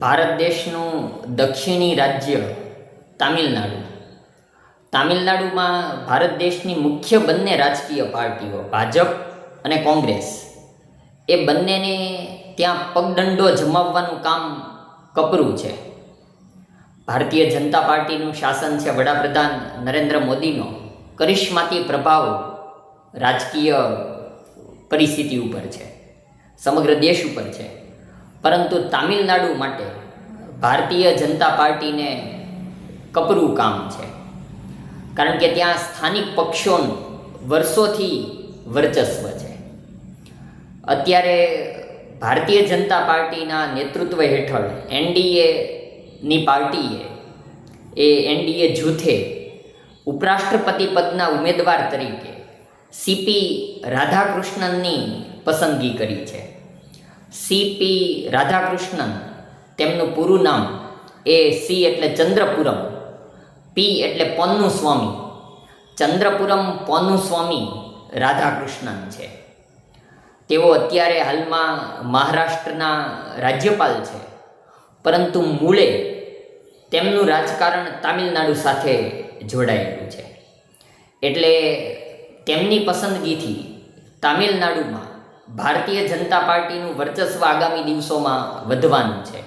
ભારત દેશનું દક્ષિણી રાજ્ય તામિલનાડુ. તામિલનાડુમાં ભારત દેશની મુખ્ય બંને રાજકીય પાર્ટીઓ, ભાજપ અને કોંગ્રેસ. એ બંનેને ત્યાં પગદંડો જમાવવાનું કામ કપરું છે. ભારતીય જનતા પાર્ટીનું શાસન છે વડાપ્રધાન નરેન્દ્ર મોદીનો. કરિશ્માતી પ્રભાવ રાજકીય પરિસ્થિતિ ઉપર છે. સમગ્ર દેશ ઉપર છે. પરંતુ તામિલનાડુ માટે ભારતીય જનતા પાર્ટીને કપરું કામ છે. કારણ કે ત્યાં સ્થાનિક પક્ષોનું વર્ષોથી વર્ચસ્વ છે. અત્યારે ભારતીય જનતા પાર્ટીના નેતૃત્વ હેઠળ એનડીએની પાર્ટીએ એ એનડીએ જૂથે ઉપરાષ્ટ્રપતિ પદના ઉમેદવાર તરીકે સીપી રાધાકૃષ્ણનની પસંદગી કરી છે. સીપી રાધાકૃષ્ણન તેમનું પૂરું નામ એ સી એટલે ચંદ્રપુરમ પી એટલે પોન્નુ સ્વામી. ચંદ્રપુરમ પોન્નુ સ્વામી રાધાકૃષ્ણન છે. તેઓ અત્યારે હાલમાં મહારાષ્ટ્રના રાજ્યપાલ છે. પરંતુ મૂળે તેમનું રાજકારણ તામિલનાડુ સાથે જોડાયેલું છે. એટલે તેમની પસંદગીથી તામિલનાડુમાં ભારતીય જનતા પાર્ટીનું વર્ચસ્વ આગામી દિવસોમાં વધવાનું છે.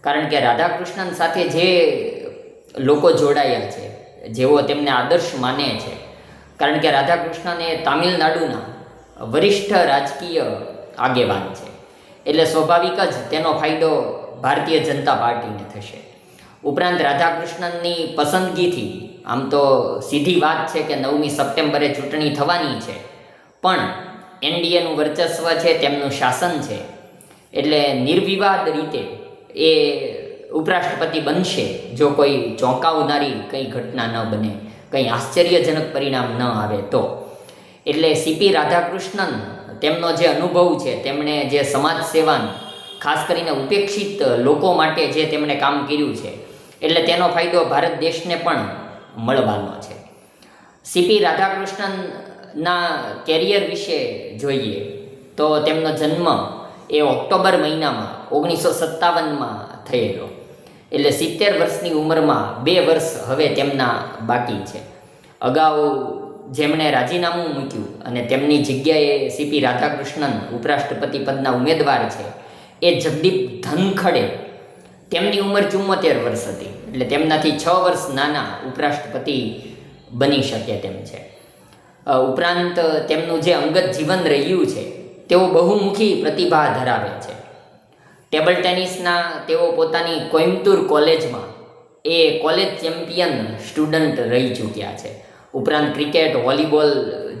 કારણ કે રાધાકૃષ્ણન સાથે જે લોકો જોડાયા છે, જેઓ તેમને આદર્શ માને છે, કારણ કે રાધાકૃષ્ણન એ તામિલનાડુના વરિષ્ઠ રાજકીય આગેવાન છે. એટલે સ્વાભાવિક જ તેનો ફાયદો ભારતીય જનતા પાર્ટીને થશે. ઉપરાંત રાધાકૃષ્ણનની પસંદગીથી, આમ તો સીધી વાત છે કે નવમી સપ્ટેમ્બરે ચૂંટણી થવાની છે, પણ એનડીએનું વર્ચસ્વ છે, તેમનું શાસન છે. એટલે નિર્વિવાદ રીતે એ ઉપરાષ્ટ્રપતિ બનશે, જો કોઈ ચોંકાવનારી કંઈ ઘટના ન બને, કંઈ આશ્ચર્યજનક પરિણામ ન આવે તો. એટલે સીપી રાધાકૃષ્ણન તેમનો જે અનુભવ છે, તેમણે જે સમાજ સેવાનું ખાસ કરીને ઉપેક્ષિત લોકો માટે જે તેમણે કામ કર્યું છે, એટલે તેનો ફાયદો ભારત દેશને પણ મળવાનો છે. સીપી રાધાકૃષ્ણનના કેરિયર વિશે જોઈએ, તો તેમનો જન્મ એ ઓક્ટોબર મહિનામાં ઓગણીસો સત્તાવનમાં થયેલો. એટલે સિત્તેર વર્ષની ઉંમરમાં બે વર્ષ હવે તેમના બાકી છે. અગાઉ જેમણે રાજીનામું મૂક્યું અને તેમની જગ્યાએ સીપી રાધાકૃષ્ણન ઉપરાષ્ટ્રપતિ પદના ઉમેદવાર છે, એ જગદીપ ધનખડે તેમની ઉંમર ચુમ્મોતેર વર્ષ હતી. એટલે તેમનાથી છ વર્ષ નાના ઉપરાષ્ટ્રપતિ બની શકે તેમ છે. ઉપરાંત તેમનું જે અંગત જીવન રહ્યું છે, તેઓ બહુમુખી પ્રતિભા ધરાવે છે. ટેબલ ટેનિસના તેઓ પોતાની કોઇમ્બતુર કોલેજમાં એ કોલેજ ચેમ્પિયન સ્ટુડન્ટ રહી ચૂક્યા છે. ઉપરાંત ક્રિકેટ, વોલીબોલ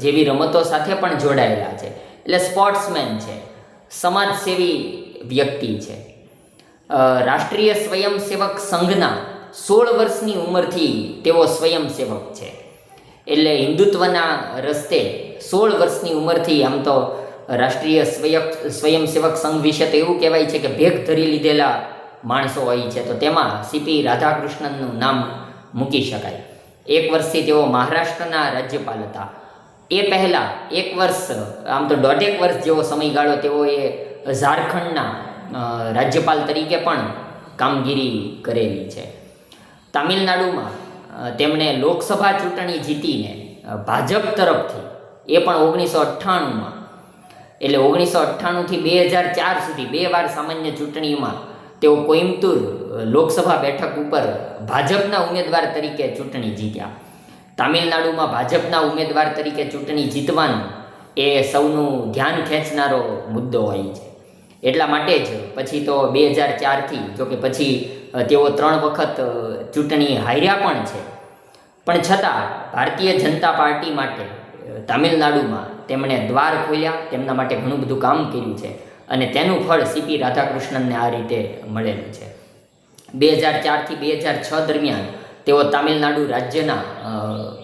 જેવી રમતો સાથે પણ જોડાયેલા છે. એટલે સ્પોર્ટ્સમેન છે, સમાજસેવી વ્યક્તિ છે. રાષ્ટ્રીય સ્વયંસેવક સંઘના સોળ વર્ષની ઉંમરથી તેઓ સ્વયંસેવક છે. એટલે હિન્દુત્વના રસ્તે સોળ વર્ષની ઉંમરથી આમ તો રાષ્ટ્રીય સ્વયં સ્વયંસેવક સંઘ વિશે તો એવું કહેવાય છે કે ભેગ ધરી લીધેલા માણસો હોય છે. તો તેમાં સીપી રાધાકૃષ્ણનનું નામ મૂકી શકાય. એક વર્ષથી તેઓ મહારાષ્ટ્રના રાજ્યપાલ હતા. એ પહેલાં એક વર્ષ, આમ તો દોઢેક વર્ષ જેવો સમયગાળો તેઓએ ઝારખંડના રાજ્યપાલ તરીકે પણ કામગીરી કરેલી છે. તામિલનાડુમાં તેમણે લોકસભા ચૂંટણી જીતીને ભાજપ તરફથી, એ પણ ઓગણીસો અઠ્ઠાણુંમાં, એટલે ઓગણીસો અઠ્ઠાણુંથી બે હજાર ચાર સુધી બે વાર સામાન્ય ચૂંટણીમાં તેઓ કોઇમ્બતુર લોકસભા બેઠક ઉપર ભાજપના ઉમેદવાર તરીકે ચૂંટણી જીત્યા. તામિલનાડુમાં ભાજપના ઉમેદવાર તરીકે ચૂંટણી જીતવાનું એ સૌનું ધ્યાન ખેંચનારો મુદ્દો હોય છે. એટલા માટે જ પછી તો બે હજાર ચારથી જો કે પછી તેઓ ત્રણ વખત ચૂંટણી હાર્યા પણ છે. પણ છતાં, ભારતીય જનતા પાર્ટી માટે તામિલનાડુમાં તેમણે દ્વાર ખોલ્યા, તેમના માટે ઘણું બધું કામ કર્યું છે. અને તેનું ફળ સીપી રાધાકૃષ્ણનને આ રીતે મળેલું છે. બે હજાર ચારથી બે હજાર છ દરમિયાન, તેઓ તામિલનાડુ રાજ્યના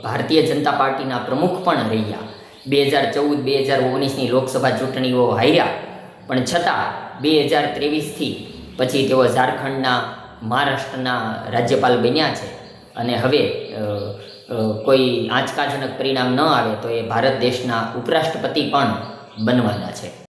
ભારતીય જનતા પાર્ટીના પ્રમુખ પણ રહ્યા. બે હજાર ચૌદ, બે હજાર ઓગણીસની લોકસભા ચૂંટણીઓ હાર્યા. પણ છતાં, બે હજાર ત્રેવીસથી પછી તેઓ ઝારખંડના મહારાષ્ટ્રના રાજ્યપાલ બન્યા છે. અને હવે કોઈ આંચકાજનક પરિણામ ન આવે તો એ ભારત દેશના ઉપરાષ્ટ્રપતિ પણ બનવાના છે.